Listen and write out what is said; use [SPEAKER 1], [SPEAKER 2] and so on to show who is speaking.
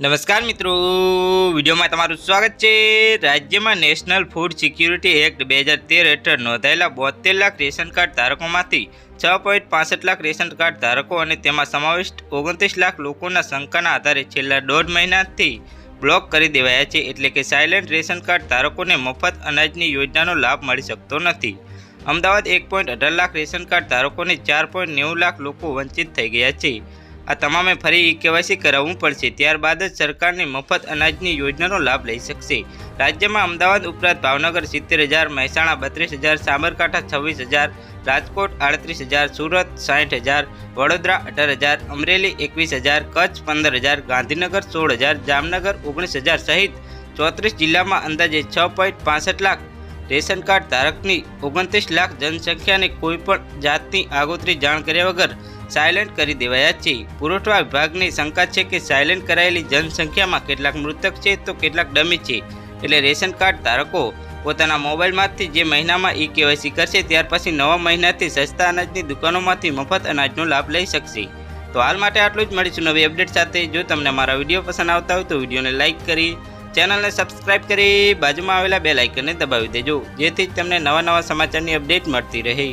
[SPEAKER 1] નમસ્કાર મિત્રો, વિડીયોમાં તમારું સ્વાગત છે. રાજ્યમાં નેશનલ ફૂડ સિક્યુરિટી એક્ટ બે હજાર તેર હેઠળ નોંધાયેલા બોતેર લાખ રેશન કાર્ડ ધારકોમાંથી છ પોઈન્ટ પાસઠ લાખ રેશન કાર્ડ ધારકો અને તેમાં સમાવિષ્ટ ઓગણત્રીસ લાખ લોકોના શંકાના આધારે છેલ્લા દોઢ મહિનાથી બ્લોક કરી દેવાયા છે. એટલે કે સાયલેન્ટ રેશન કાર્ડ ધારકોને મફત અનાજની યોજનાનો લાભ મળી શકતો નથી. અમદાવાદ એક પોઈન્ટ અઢાર લાખ રેશન કાર્ડ ધારકોને ચાર પોઈન્ટ નેવું લાખ લોકો વંચિત થઈ ગયા છે. આ તમામે ફરી કેવાયસી કરાવવું પડશે. ત્યારબાદ જ સરકારની મફત અનાજની યોજનાનો લાભ લઈ શકશે. રાજ્યમાં અમદાવાદ ઉપરાંત ભાવનગર સિત્તેર હજાર, મહેસાણા બત્રીસ હજાર, સાબરકાંઠા છવ્વીસ હજાર, રાજકોટ આડત્રીસ હજાર, સુરત સાઠ હજાર, વડોદરા અઢાર હજાર, અમરેલી એકવીસ હજાર, કચ્છ પંદર હજાર, ગાંધીનગર સોળ હજાર, જામનગર ઓગણીસ હજાર સહિત ચોત્રીસ જિલ્લામાં અંદાજે છ પોઈન્ટ પાસઠ લાખ રેશન કાર્ડ ધારકની ઓગણત્રીસ લાખ જનસંખ્યાને કોઈપણ જાતની આગોતરી જાણ કર્યા વગર સાયલેન્ટ કરી દેવાયા છે. પુરવઠા વિભાગની શંકા છે કે સાયલેન્ટ કરાયેલી જનસંખ્યામાં કેટલાક મૃતક છે તો કેટલાક ડમી છે. એટલે રેશન કાર્ડ ધારકો પોતાના મોબાઈલમાંથી જે મહિનામાં ઈ કેવાયસી કરશે ત્યાર પછી નવા મહિનાથી સસ્તા અનાજની દુકાનોમાંથી મફત અનાજનો લાભ લઈ શકશે. તો હાલ માટે આટલું જ. મળીશું નવી અપડેટ સાથે. જો તમને મારા વીડિયો પસંદ આવતા હોય તો વિડીયોને લાઇક કરી, ચેનલને સબસ્ક્રાઇબ કરી બાજુમાં આવેલા બે લાઇકનને દબાવી દેજો. જેથી તમને નવા નવા સમાચારની અપડેટ મળતી રહે.